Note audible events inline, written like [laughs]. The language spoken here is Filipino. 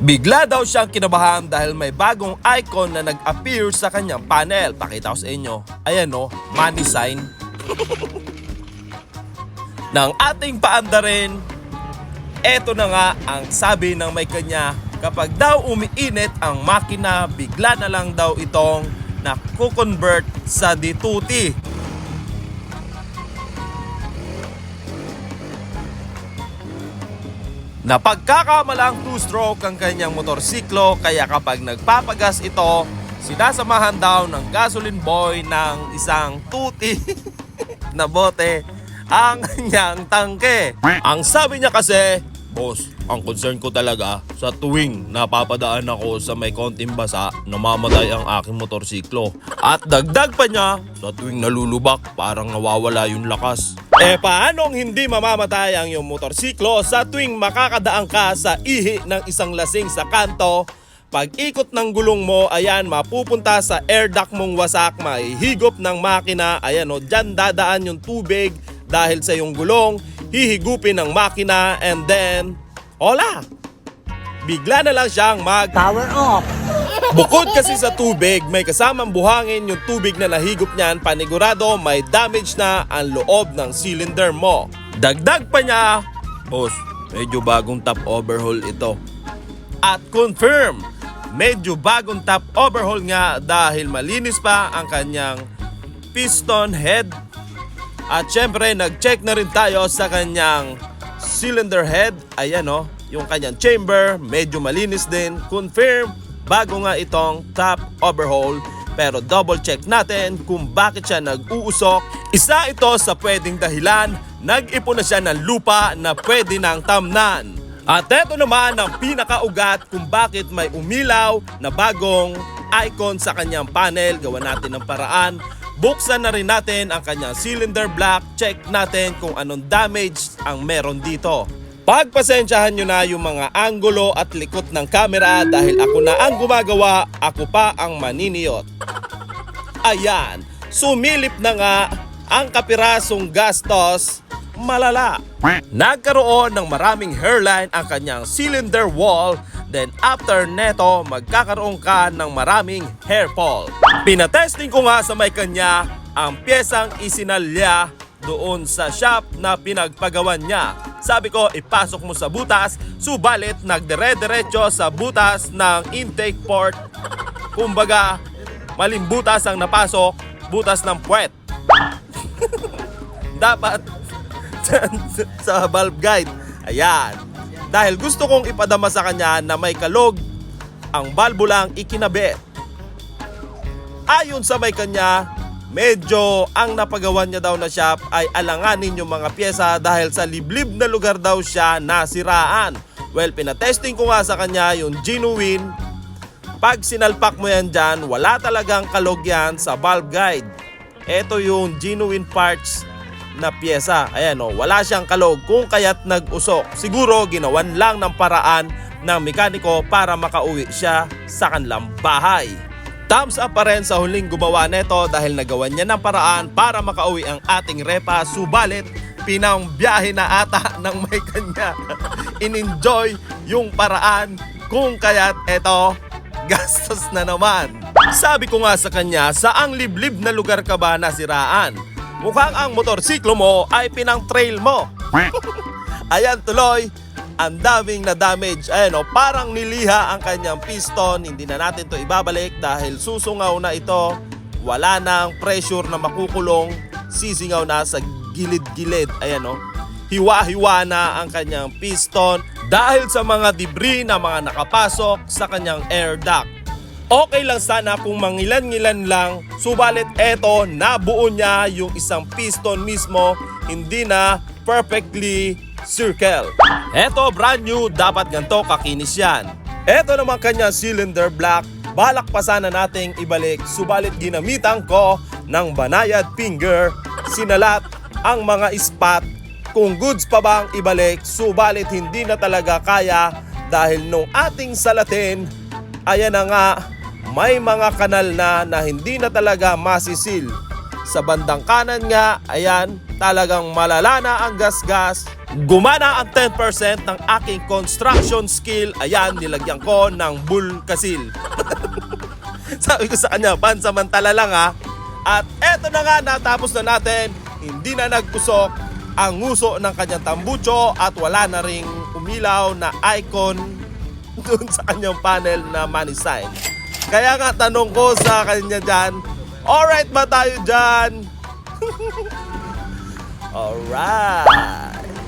Bigla daw siyang kinabahan dahil may bagong icon na nag-appear sa kanyang panel. Pakita ko sa inyo. Ayan o, money sign. [laughs] ng ating paandarin, eto na nga ang sabi ng may kanya. Kapag daw umiinit ang makina, bigla na lang daw itong nakukonvert sa dituti. Napagkakamalang two-stroke ang kanyang motorsiklo kaya kapag nagpapagas ito, sinasamahan daw ng gasoline boy ng isang tuti [laughs] na bote ang kanyang tangke. Ang sabi niya kasi, Boss, ang concern ko talaga sa tuwing napapadaan ako sa may konting basa, namamatay ang aking motorsiklo. At dagdag pa niya, sa tuwing nalulubak, parang nawawala yung lakas. Eh paanong hindi mamamatay ang iyong motorsiklo sa tuwing makakadaan ka sa ihi ng isang lasing sa kanto pag ikot ng gulong mo, ayan, mapupunta sa air duct mong wasak, mahihigop ng makina, ayan o, dyan dadaan yung tubig dahil sa yung gulong, hihigupin ng makina, and then, hola! Bigla na lang siyang mag Power off. Bukod kasi sa tubig, may kasamang buhangin yung tubig na nahigop niyan, panigurado may damage na ang loob ng cylinder mo. Dagdag pa niya, Boss, medyo bagong top overhaul ito. At confirm, medyo bagong top overhaul nga dahil malinis pa ang kanyang piston head. At syempre, nag-check na rin tayo sa kanyang cylinder head. Ayan o, yung kanyang chamber, medyo malinis din. Confirm, bago nga itong top overhaul. Pero double check natin kung bakit siya nag-uusok. Isa ito sa pwedeng dahilan, nag-ipon na siya ng lupa na pwede nang tamnan. At eto naman ang pinakaugat kung bakit may umilaw na bagong icon sa kanyang panel. Gawa natin ng paraan. Buksan na rin natin ang kanyang cylinder block. Check natin kung anong damage ang meron dito. Pagpasensyahan nyo na yung mga anggulo at likot ng kamera dahil ako na ang gumagawa, ako pa ang maniniyot. Ayan, sumilip na nga ang kapirasong gastos malala. Nagkaroon ng maraming hairline ang kanyang cylinder wall Then after neto, magkakaroon ka ng maraming hair fall. Pinatesting ko nga sa may kanya ang pyesang isinalya doon sa shop na pinagpagawan niya. Sabi ko, ipasok mo sa butas, subalit nagdire-diretso sa butas ng intake port. Kumbaga, maling butas ang napasok, butas ng puwet. [laughs] Dapat [laughs] sa valve guide. Ayan. Dahil gusto kong ipadama sa kanya na may kalog, ang balbo lang ikinabit. Ayon sa may kanya, medyo ang napagawan niya daw na shop ay alanganin yung mga pyesa dahil sa liblib na lugar daw siya nasiraan. Well, pinatesting ko nga sa kanya yung genuine. Pag sinalpak mo yan dyan, wala talagang kalog yan sa valve guide. Ito yung genuine parts na pyesa. Ayan o, wala siyang kalog kung kaya't nag-usok. Siguro ginawan lang ng paraan ng mekaniko para makauwi siya sa kanilang bahay. Thumbs up pa rin sa huling gumawa neto dahil nagawan niya ng paraan para makauwi ang ating repa. Subalit, pinang biyahe na ata [laughs] ng may kanya. [laughs] In-enjoy yung paraan kung kaya't eto, [laughs] gastos na naman. Sabi ko nga sa kanya, saang liblib na lugar ka ba nasiraan? Mukhang ang motorsiklo mo ay pinang trail mo. Ayan tuloy, ang daming na damage. Ayan o, parang niliha ang kanyang piston. Hindi na natin to ibabalik dahil susungaw na ito. Wala nang pressure na makukulong. Sisingaw na sa gilid-gilid. Ayan o. Hiwa-hiwa na ang kanyang piston dahil sa mga debris na mga nakapasok sa kanyang air duct. Okay lang sana kung mangilan-ngilan lang, subalit eto, nabuo niya yung isang piston mismo, hindi na perfectly circle. Eto, brand new, dapat ganito kakinis yan. Eto naman kanya cylinder block, balak pa sana nating ibalik, subalit ginamitan ko ng banayad finger, sinalat ang mga spot, kung goods pa bang ibalik, subalit hindi na talaga kaya dahil nung ating salatin, ayan na nga, may mga kanal na na hindi na talaga masisil. Sa bandang kanan nga, ayan, talagang malala na ang gasgas Gumana ang 10% ng aking construction skill. Ayan, nilagyan ko ng bulkasil. [laughs] Sabi ko sa kanya, pansamantala lang ha. At eto na nga, natapos na natin. Hindi na nagpusok ang nguso ng kanyang tambucho at wala na ring umilaw na icon [laughs] dun sa kanyang panel na money sign. Kaya nga tanong ko sa kanya dyan, alright ba tayo dyan? [laughs] alright.